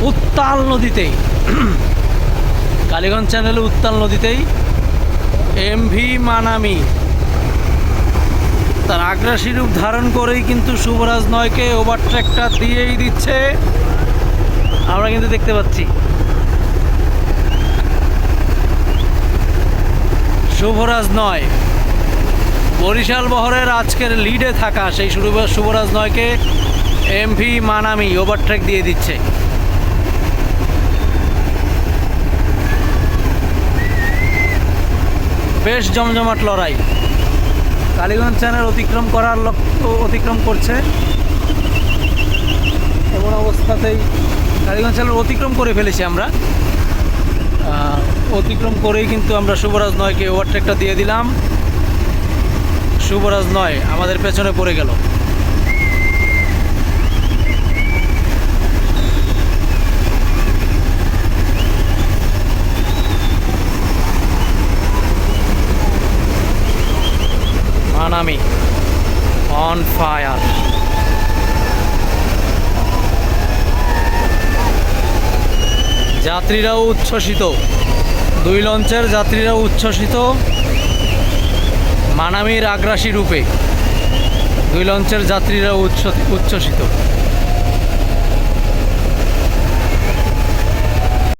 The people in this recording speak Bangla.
উত্তাল নদীতেই। কালীগঞ্জ চ্যানেলে উত্তাল নদীতেই এমভি মানামি। তার আগ্রাসী রূপ ধারণ করেই কিন্তু শুভরাজ নয়কে ওভারট্র্যাকটা দিয়েই দিচ্ছে। আমরা কিন্তু দেখতে পাচ্ছি। শুভরাজ নয়। বরিশাল বহরের আজকের লিডে থাকা সেই শুভ- শুভরাজ নয়কে এমভি মানামি ওভারট্র্যাক দিয়ে দিচ্ছে। বেশ জমজমাট লড়াই। কালীগঞ্জ চ্যানেল অতিক্রম করার লক্ষ্য অতিক্রম করছে। এমন অবস্থাতেই কালীগঞ্জ চ্যানেল অতিক্রম করে ফেলেছি আমরা। অতিক্রম করেই কিন্তু আমরা শুভরাজ নয়কে ওভারটেকটা দিয়ে দিলাম। শুভরাজ নয় আমাদের পেছনে পড়ে গেল। মানামি অন ফায়ার যাত্রীরাও উচ্ছ্বসিত। দুই লঞ্চের যাত্রীরাও উচ্ছ্বসিত। মানামির আগ্রাসী রূপে। দুই লঞ্চের যাত্রীরা উচ্ছ, উচ্ছ্বসিত।